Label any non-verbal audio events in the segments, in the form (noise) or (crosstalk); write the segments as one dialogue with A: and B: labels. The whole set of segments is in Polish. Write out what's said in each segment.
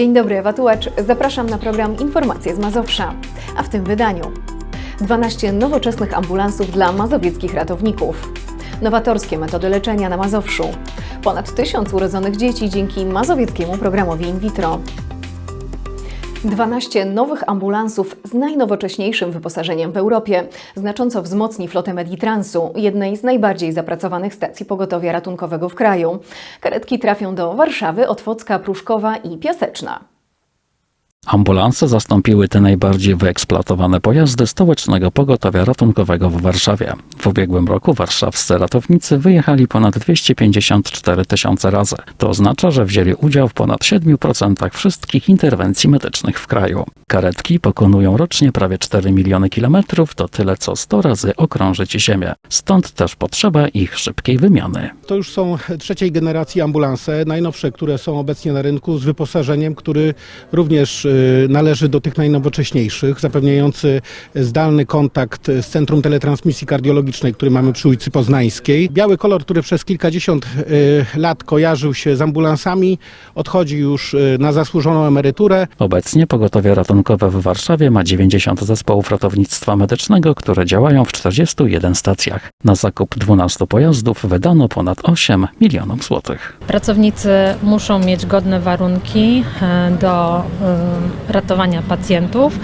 A: Dzień dobry, Ewa Tułacz. Zapraszam na program Informacje z Mazowsza. A w tym wydaniu 12 nowoczesnych ambulansów dla mazowieckich ratowników. Nowatorskie metody leczenia na Mazowszu. Ponad tysiąc urodzonych dzieci dzięki mazowieckiemu programowi in vitro. 12 nowych ambulansów z najnowocześniejszym wyposażeniem w Europie znacząco wzmocni flotę Meditransu, jednej z najbardziej zapracowanych stacji pogotowia ratunkowego w kraju. Karetki trafią do Warszawy, Otwocka, Pruszkowa i Piaseczna.
B: Ambulanse zastąpiły te najbardziej wyeksploatowane pojazdy stołecznego pogotowia ratunkowego w Warszawie. W ubiegłym roku warszawscy ratownicy wyjechali ponad 254 tysiące razy. To oznacza, że wzięli udział w ponad 7% wszystkich interwencji medycznych w kraju. Karetki pokonują rocznie prawie 4 miliony kilometrów, to tyle co 100 razy okrążyć Ziemię. Stąd też potrzeba ich szybkiej wymiany.
C: To już są trzeciej generacji ambulanse, najnowsze, które są obecnie na rynku z wyposażeniem, który również należy do tych najnowocześniejszych, zapewniający zdalny kontakt z Centrum Teletransmisji Kardiologicznej, który mamy przy ulicy Poznańskiej. Biały kolor, który przez kilkadziesiąt y, lat kojarzył się z ambulansami, odchodzi już y, na zasłużoną emeryturę.
B: Obecnie pogotowie ratunkowe w Warszawie ma 90 zespołów ratownictwa medycznego, które działają w 41 stacjach. Na zakup 12 pojazdów wydano ponad 8 milionów złotych.
D: Pracownicy muszą mieć godne warunki e, do e, ratowania pacjentów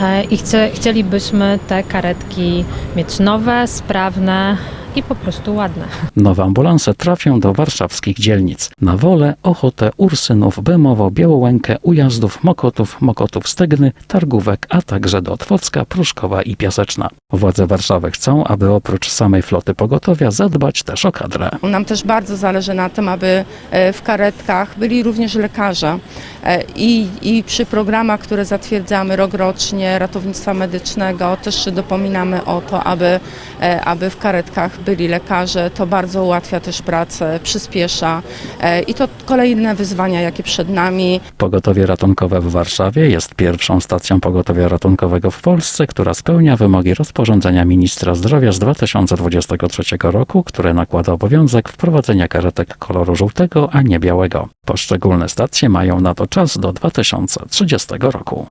D: e, i chcielibyśmy te karetki mieć nowe, sprawne i po prostu ładne.
B: Nowe ambulanse trafią do warszawskich dzielnic. Na Wolę, Ochotę, Ursynów, Bemowo, Białołękę, Ujazdów, Mokotów, Mokotów Stegny, Targówek, a także do Otwocka, Pruszkowa i Piaseczna. Władze Warszawy chcą, aby oprócz samej floty pogotowia zadbać też o kadrę.
E: Nam też bardzo zależy na tym, aby e, w karetkach byli również lekarze E, i, i przy programach, które zatwierdzamy rokrocznie ratownictwa medycznego też dopominamy o to, aby, e, aby w karetkach byli lekarze. To bardzo ułatwia też pracę, przyspiesza e, i to kolejne wyzwania, jakie przed nami.
B: Pogotowie ratunkowe w Warszawie jest pierwszą stacją pogotowia ratunkowego w Polsce, która spełnia wymogi rozporządzenia ministra zdrowia z 2023 roku, które nakłada obowiązek wprowadzenia karetek koloru żółtego, a nie białego. Poszczególne stacje mają na to czas do 2030 roku.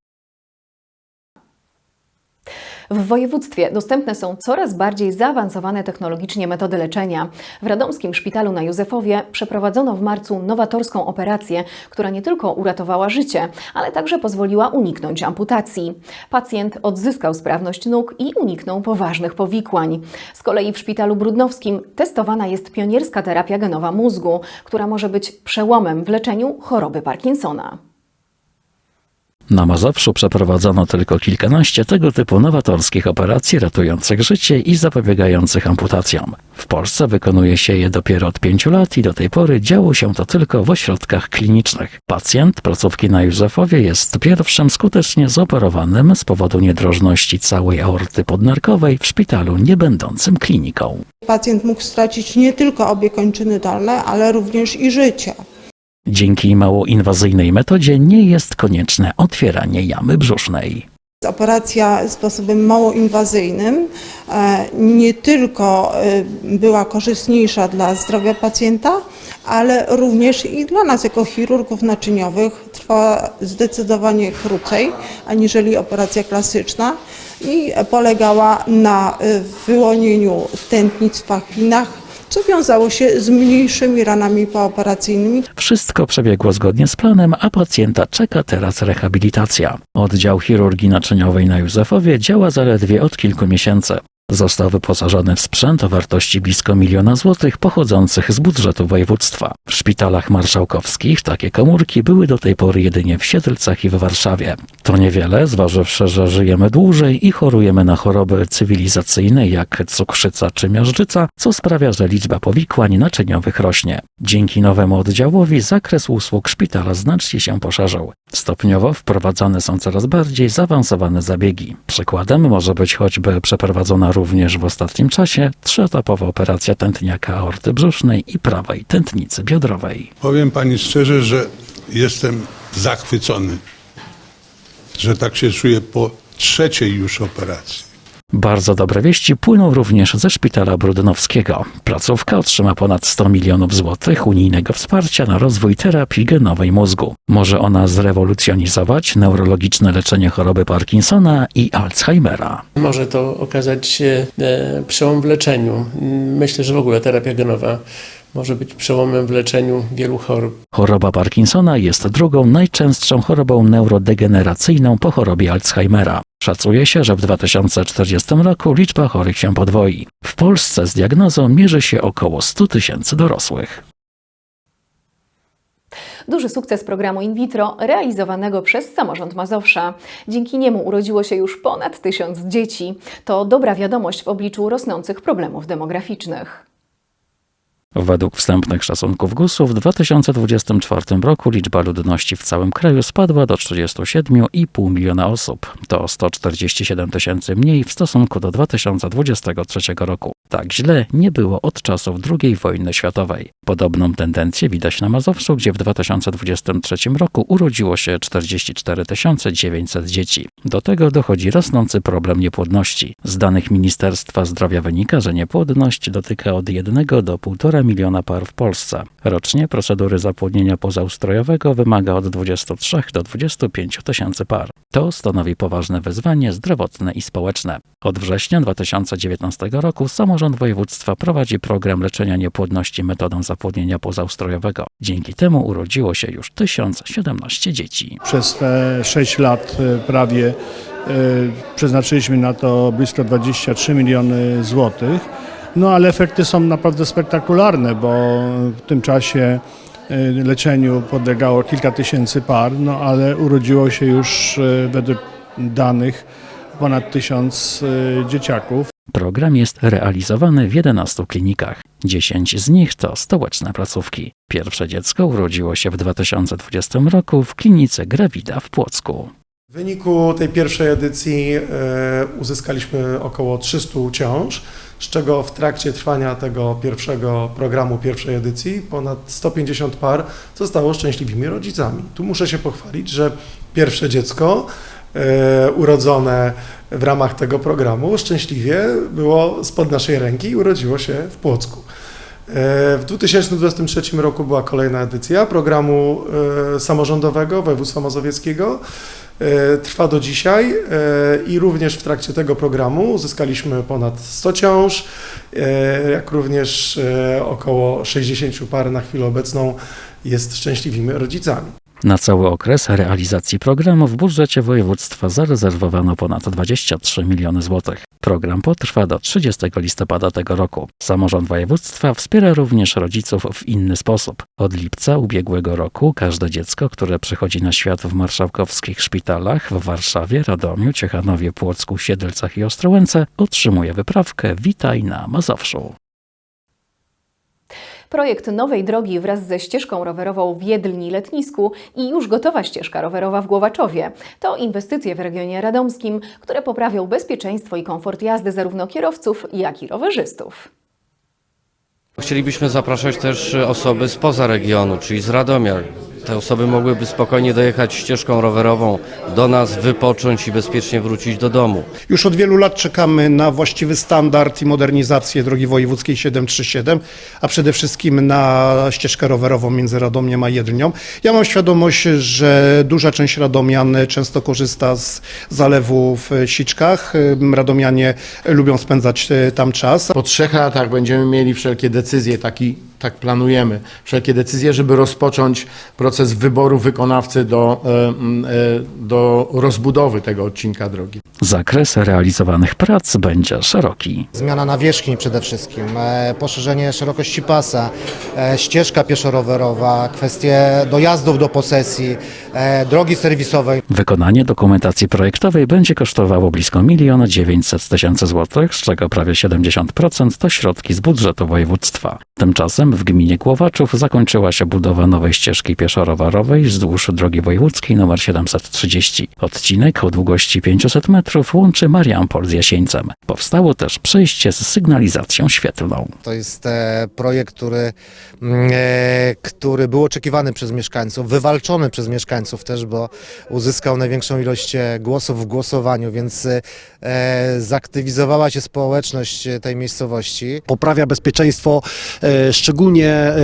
A: W województwie dostępne są coraz bardziej zaawansowane technologicznie metody leczenia. W radomskim szpitalu na Józefowie przeprowadzono w marcu nowatorską operację, która nie tylko uratowała życie, ale także pozwoliła uniknąć amputacji. Pacjent odzyskał sprawność nóg i uniknął poważnych powikłań. Z kolei w szpitalu brudnowskim testowana jest pionierska terapia genowa mózgu, która może być przełomem w leczeniu choroby Parkinsona.
B: Na Mazowszu przeprowadzono tylko kilkanaście tego typu nowatorskich operacji ratujących życie i zapobiegających amputacjom. W Polsce wykonuje się je dopiero od pięciu lat i do tej pory działo się to tylko w ośrodkach klinicznych. Pacjent placówki na Józefowie jest pierwszym skutecznie zoperowanym z powodu niedrożności całej aorty podnerkowej w szpitalu nie będącym kliniką.
F: Pacjent mógł stracić nie tylko obie kończyny dolne, ale również i życie.
B: Dzięki mało inwazyjnej metodzie nie jest konieczne otwieranie jamy brzusznej.
F: Operacja sposobem mało inwazyjnym e, nie tylko e, była korzystniejsza dla zdrowia pacjenta, ale również i dla nas jako chirurgów naczyniowych trwała zdecydowanie krócej aniżeli operacja klasyczna i polegała na e, wyłonieniu tętnic w pachwinach, co wiązało się z mniejszymi ranami pooperacyjnymi.
B: Wszystko przebiegło zgodnie z planem, a pacjenta czeka teraz rehabilitacja. Oddział chirurgii naczyniowej na Józefowie działa zaledwie od kilku miesięcy. Został wyposażony w sprzęt o wartości blisko miliona złotych pochodzących z budżetu województwa. W szpitalach marszałkowskich takie komórki były do tej pory jedynie w Siedlcach i w Warszawie. To niewiele, zważywszy, że żyjemy dłużej i chorujemy na choroby cywilizacyjne jak cukrzyca czy miażdżyca, co sprawia, że liczba powikłań naczyniowych rośnie. Dzięki nowemu oddziałowi zakres usług szpitala znacznie się poszerzył. Stopniowo wprowadzane są coraz bardziej zaawansowane zabiegi. Przykładem może być choćby przeprowadzona również w ostatnim czasie trzyetapowa operacja tętniaka aorty brzusznej i prawej tętnicy biodrowej.
G: Powiem pani szczerze, że jestem zachwycony, że tak się czuję po trzeciej już operacji.
B: Bardzo dobre wieści płyną również ze szpitala Brudnowskiego. Placówka otrzyma ponad 100 milionów złotych unijnego wsparcia na rozwój terapii genowej mózgu. Może ona zrewolucjonizować neurologiczne leczenie choroby Parkinsona i Alzheimera.
H: Może to okazać się e, przełom w leczeniu. Myślę, że w ogóle terapia genowa może być przełomem w leczeniu wielu chorób.
B: Choroba Parkinsona jest drugą najczęstszą chorobą neurodegeneracyjną po chorobie Alzheimera. Szacuje się, że w 2040 roku liczba chorych się podwoi. W Polsce z diagnozą mierzy się około 100 tysięcy dorosłych.
A: Duży sukces programu in vitro realizowanego przez samorząd Mazowsza. Dzięki niemu urodziło się już ponad tysiąc dzieci. To dobra wiadomość w obliczu rosnących problemów demograficznych.
B: Według wstępnych szacunków GUS-u w 2024 roku liczba ludności w całym kraju spadła do 47,5 miliona osób. To 147 tysięcy mniej w stosunku do 2023 roku. Tak źle nie było od czasów II wojny światowej. Podobną tendencję widać na Mazowszu, gdzie w 2023 roku urodziło się 44 900 dzieci. Do tego dochodzi rosnący problem niepłodności. Z danych Ministerstwa Zdrowia wynika, że niepłodność dotyka od 1 do 1,5 miliona par w Polsce. Rocznie procedury zapłodnienia pozaustrojowego wymaga od 23 do 25 tysięcy par. To stanowi poważne wyzwanie zdrowotne i społeczne. Od września 2019 roku samorząd województwa prowadzi program leczenia niepłodności metodą zapłodnienia pozaustrojowego. Dzięki temu urodziło się już 1017 dzieci.
I: Przez te 6 lat e, prawie e, przeznaczyliśmy na to blisko 23 miliony złotych. No ale efekty są naprawdę spektakularne, bo w tym czasie e, leczeniu podlegało kilka tysięcy par, no ale urodziło się już e, według danych ponad tysiąc e, dzieciaków.
B: Program jest realizowany w 11 klinikach. 10 z nich to stołeczne placówki. Pierwsze dziecko urodziło się w 2020 roku w klinice Gravida w Płocku.
J: W wyniku tej pierwszej edycji e, uzyskaliśmy około 300 ciąż, z czego w trakcie trwania tego pierwszego programu, pierwszej edycji, ponad 150 par zostało szczęśliwymi rodzicami. Tu muszę się pochwalić, że pierwsze dziecko e, urodzone w ramach tego programu szczęśliwie było spod naszej ręki i urodziło się w Płocku. E, W 2023 roku była kolejna edycja programu e, samorządowego województwa mazowieckiego. E, Trwa do dzisiaj e, i również w trakcie tego programu uzyskaliśmy ponad 100 ciąż, e, jak również około 60 par na chwilę obecną jest szczęśliwymi rodzicami.
B: Na cały okres realizacji programu w budżecie województwa zarezerwowano ponad 23 miliony złotych. Program potrwa do 30 listopada tego roku. Samorząd województwa wspiera również rodziców w inny sposób. Od lipca ubiegłego roku każde dziecko, które przychodzi na świat w marszałkowskich szpitalach w Warszawie, Radomiu, Ciechanowie, Płocku, Siedlcach i Ostrołęce otrzymuje wyprawkę Witaj na Mazowszu.
A: Projekt nowej drogi wraz ze ścieżką rowerową w Jedlni Letnisku i już gotowa ścieżka rowerowa w Głowaczowie to inwestycje w regionie radomskim, które poprawią bezpieczeństwo i komfort jazdy zarówno kierowców, jak i rowerzystów.
K: Chcielibyśmy zapraszać też osoby spoza regionu, czyli z Radomia. Te osoby mogłyby spokojnie dojechać ścieżką rowerową do nas, wypocząć i bezpiecznie wrócić do domu.
L: Już od wielu lat czekamy na właściwy standard i modernizację drogi wojewódzkiej 737, a przede wszystkim na ścieżkę rowerową między Radomiem a Jedlnią. Ja mam świadomość, że duża część radomian często korzysta z zalewu w Siczkach. Radomianie lubią spędzać e, tam czas.
M: Po trzech latach będziemy mieli wszelkie decyzje, taki, tak planujemy, wszelkie decyzje, żeby rozpocząć proces wyboru wykonawcy do, e, e, do rozbudowy tego odcinka drogi.
B: Zakres realizowanych prac będzie szeroki.
N: Zmiana nawierzchni przede wszystkim, e, poszerzenie szerokości pasa, e, ścieżka pieszo-rowerowa, kwestie dojazdów do posesji, e, drogi serwisowej.
B: Wykonanie dokumentacji projektowej będzie kosztowało blisko 1 900 tysięcy złotych, z czego prawie 70% to środki z budżetu województwa. Tymczasem Tymczasem w gminie Głowaczów zakończyła się budowa nowej ścieżki pieszo-rowerowej wzdłuż drogi wojewódzkiej nr 730. Odcinek o długości 500 metrów łączy Mariampol z Jasieńcem. Powstało też przejście z sygnalizacją świetlną.
N: To jest e, projekt, który, mm, e, który był oczekiwany przez mieszkańców, wywalczony przez mieszkańców też, bo uzyskał największą ilość e, głosów w głosowaniu, więc e, zaktywizowała się społeczność e, tej miejscowości.
O: poprawia bezpieczeństwo e, szczególnie e,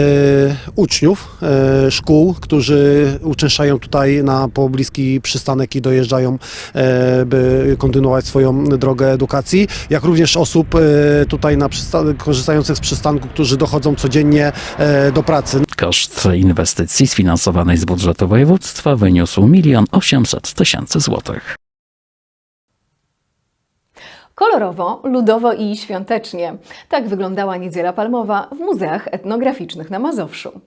O: uczniów e, szkół, którzy uczęszczają tutaj na pobliski przystanek i dojeżdżają, e, by kontynuować swoją drogę edukacji, jak również osób e, tutaj na korzystających z przystanku, którzy dochodzą codziennie e, do pracy.
B: Koszt inwestycji sfinansowanej z budżetu województwa wyniósł 1 800 tysięcy złotych.
A: Kolorowo, ludowo i świątecznie. Tak wyglądała Niedziela Palmowa w muzeach etnograficznych na Mazowszu.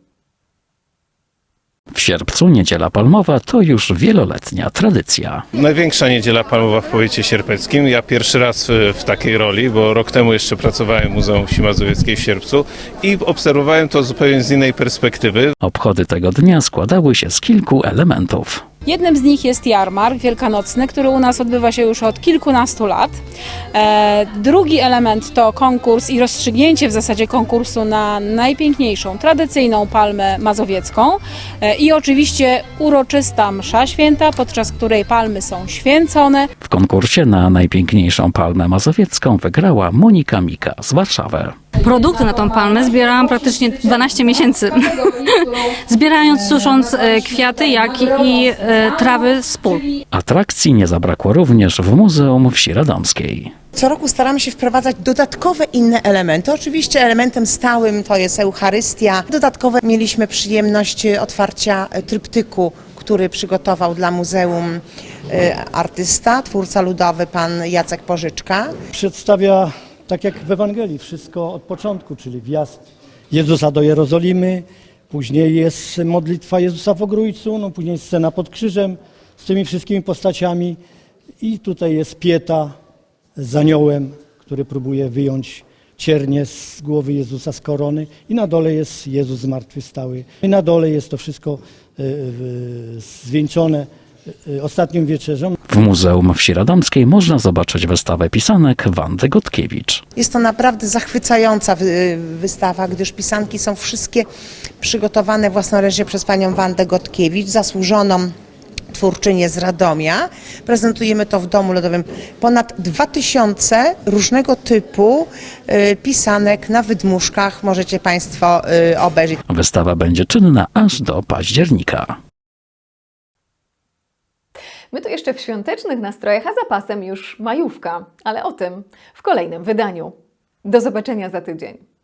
B: W sierpcu Niedziela Palmowa to już wieloletnia tradycja.
P: Największa niedziela palmowa w powiecie sierpeckim. Ja pierwszy raz w, takiej roli, bo rok temu jeszcze pracowałem w Muzeum Wsi Mazowieckiej w sierpcu i obserwowałem to zupełnie z innej perspektywy.
B: Obchody tego dnia składały się z kilku elementów.
Q: Jednym z nich jest jarmark wielkanocny, który u nas odbywa się już od kilkunastu lat. E, drugi element to konkurs i rozstrzygnięcie w zasadzie konkursu na najpiękniejszą, tradycyjną palmę mazowiecką. E, I oczywiście uroczysta msza święta, podczas której palmy są święcone.
B: W konkursie na najpiękniejszą palmę mazowiecką wygrała Monika Mika z Warszawy.
R: Produkty na tą palmę zbierałam praktycznie 12 miesięcy. (laughs) Zbierając, susząc e, kwiaty, jak i e, trawy z pól.
B: Atrakcji nie zabrakło również w Muzeum Wsi Radomskiej.
S: Co roku staramy się wprowadzać dodatkowe inne elementy. Oczywiście elementem stałym to jest Eucharystia. Dodatkowo mieliśmy przyjemność otwarcia tryptyku, który przygotował dla muzeum e, artysta, twórca ludowy pan Jacek Pożyczka.
T: Przedstawia, tak jak w Ewangelii, wszystko od początku, czyli wjazd Jezusa do Jerozolimy, później jest modlitwa Jezusa w Ogrójcu, no później scena pod krzyżem z tymi wszystkimi postaciami i tutaj jest Pieta z aniołem, który próbuje wyjąć ciernie z głowy Jezusa z korony i na dole jest Jezus zmartwychwstały. I na dole jest to wszystko e, zwieńczone e, ostatnią wieczerzą.
B: W Muzeum Wsi Radomskiej można zobaczyć wystawę pisanek Wandy Gotkiewicz.
S: Jest to naprawdę zachwycająca wy- wystawa, gdyż pisanki są wszystkie przygotowane własnoręcznie przez panią Wandę Gotkiewicz, zasłużoną twórczynię z Radomia. Prezentujemy to w Domu Lodowym. Ponad 2000 różnego typu y, pisanek na wydmuszkach możecie Państwo y, obejrzeć.
B: Wystawa będzie czynna aż do października.
A: My tu jeszcze w świątecznych nastrojach, a zapasem już majówka, ale o tym w kolejnym wydaniu. Do zobaczenia za tydzień.